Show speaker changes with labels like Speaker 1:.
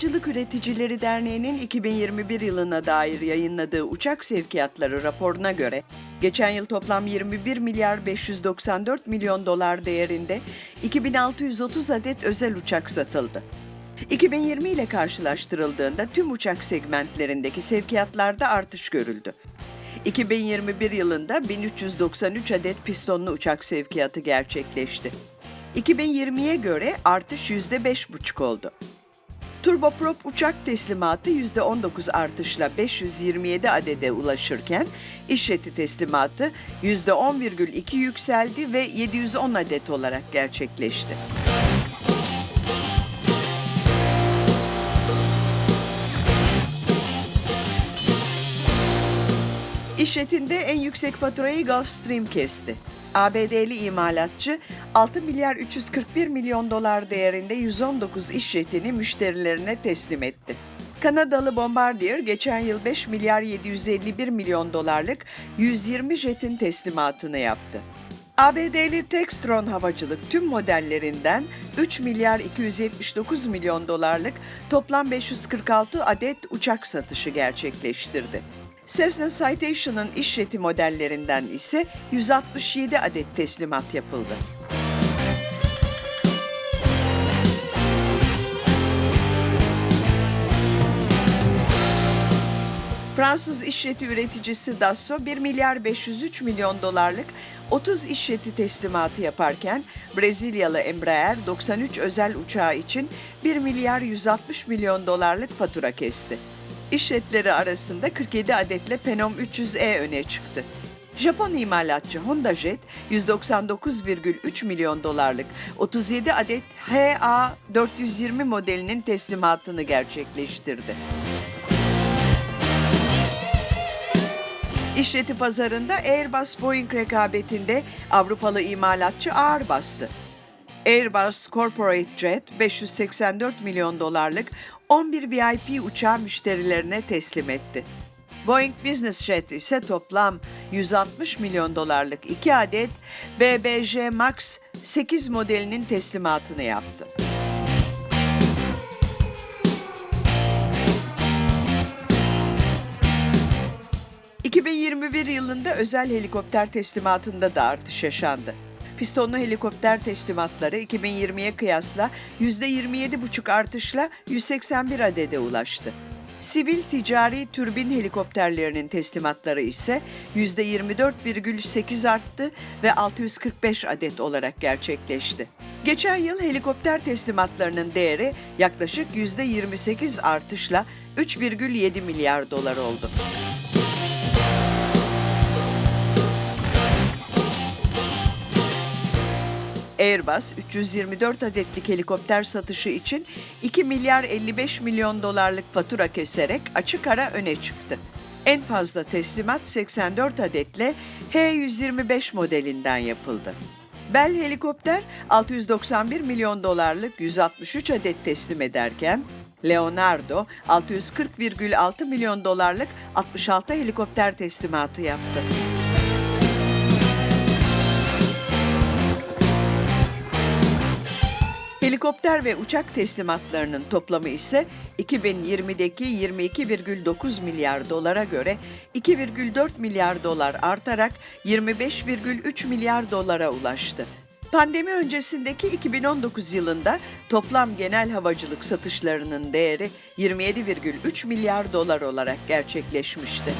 Speaker 1: Havacılık Üreticileri Derneği'nin 2021 yılına dair yayınladığı uçak sevkiyatları raporuna göre geçen yıl toplam 21 milyar 594 milyon dolar değerinde 2630 adet özel uçak satıldı. 2020 ile karşılaştırıldığında tüm uçak segmentlerindeki sevkiyatlarda artış görüldü. 2021 yılında 1393 adet pistonlu uçak sevkiyatı gerçekleşti. 2020'ye göre artış %5,5 oldu. Turboprop uçak teslimatı %19 artışla 527 adede ulaşırken iş jeti teslimatı %10,2 yükseldi ve 710 adet olarak gerçekleşti. İşletinde en yüksek faturayı Gulfstream kesti. ABD'li imalatçı 6 milyar 341 milyon dolar değerinde 119 iş jetini müşterilerine teslim etti. Kanadalı Bombardier geçen yıl 5 milyar 751 milyon dolarlık 120 jetin teslimatını yaptı. ABD'li Textron Havacılık tüm modellerinden 3 milyar 279 milyon dolarlık toplam 546 adet uçak satışı gerçekleştirdi. Cessna Citation'ın iş jeti modellerinden ise 167 adet teslimat yapıldı. Fransız iş jeti üreticisi Dassault 1 milyar 503 milyon dolarlık 30 iş jeti teslimatı yaparken Brezilyalı Embraer 93 özel uçağı için 1 milyar 160 milyon dolarlık fatura kesti. İş jetleri arasında 47 adetle Phenom 300E öne çıktı. Japon imalatçı Honda Jet 199,3 milyon dolarlık 37 adet HA420 modelinin teslimatını gerçekleştirdi. İşleti pazarında Airbus-Boeing rekabetinde Avrupalı imalatçı ağır bastı. Airbus Corporate Jet 584 milyon dolarlık 11 VIP uçağı müşterilerine teslim etti. Boeing Business Jet ise toplam 160 milyon dolarlık 2 adet BBJ Max 8 modelinin teslimatını yaptı. ...2021 yılında özel helikopter teslimatında da artış yaşandı. Pistonlu helikopter teslimatları 2020'ye kıyasla %27,5 artışla 181 adede ulaştı. Sivil ticari türbin helikopterlerinin teslimatları ise %24,8 arttı ve 645 adet olarak gerçekleşti. Geçen yıl helikopter teslimatlarının değeri yaklaşık %28 artışla 3,7 milyar dolar oldu. Airbus 324 adetlik helikopter satışı için 2 milyar 55 milyon dolarlık fatura keserek açık ara öne çıktı. En fazla teslimat 84 adetle H125 modelinden yapıldı. Bell Helikopter 691 milyon dolarlık 163 adet teslim ederken Leonardo 640,6 milyon dolarlık 66 helikopter teslimatı yaptı. Helikopter ve uçak teslimatlarının toplamı ise 2020'deki 22,9 milyar dolara göre 2,4 milyar dolar artarak 25,3 milyar dolara ulaştı. Pandemi öncesindeki 2019 yılında toplam genel havacılık satışlarının değeri 27,3 milyar dolar olarak gerçekleşmişti.